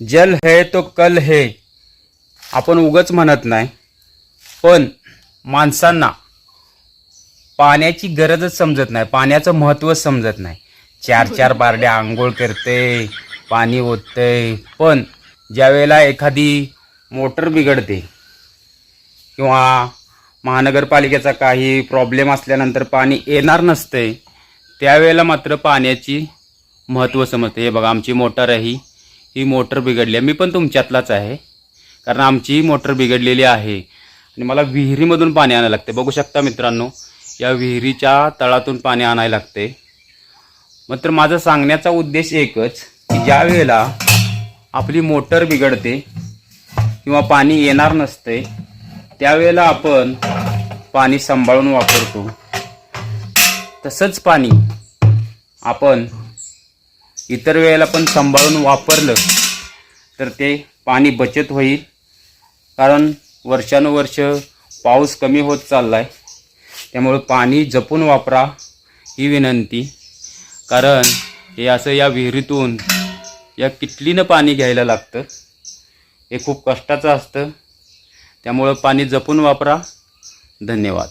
जल है तो कल है. आपण उगच म्हणत नाही पण माणसांना पाण्याची गरजच समजत नाही पाण्याचं महत्त्वच समजत नाही. चार चार बारड्या आंघोळ करते पाणी ओतते पण ज्यावेळेला एखादी मोटर बिघडते किंवा महानगरपालिकेचा काही प्रॉब्लेम असल्यानंतर पाणी येणार नसते त्यावेळेला मात्र पाण्याची महत्त्व समजते. हे बघा आमची मोटर आहे ही मोटर बिघडली आहे. मी पण तुमच्यातलाच आहे. कारण आमची मोटर बिघडलेली आहे. आणि मला विहिरीमधून पाणी आणायला लागते. बघू शकता मित्रांनो या विहिरीच्या तळातून पाणी आणायला लागते. मात्र माझा सांगण्याचा उद्देश एकच की ज्या वेळेला आपली मोटर बिघडते किंवा पाणी येणार नसते त्यावेळेला आपण पाणी सांभाळून वापरतो. तसंच पाणी आपण इतर वेळेला पण सांभाळून वापरलं तर ते पाणी बचत होईल. कारण वर्षानुवर्ष पाऊस कमी होत चालला आहे त्यामुळं पाणी जपून वापरा ही विनंती. कारण हे असं या विहिरीतून या किटलीनं पाणी घ्यायला लागतं. हे खूप कष्टाचं असतं. त्यामुळं पाणी जपून वापरा. धन्यवाद.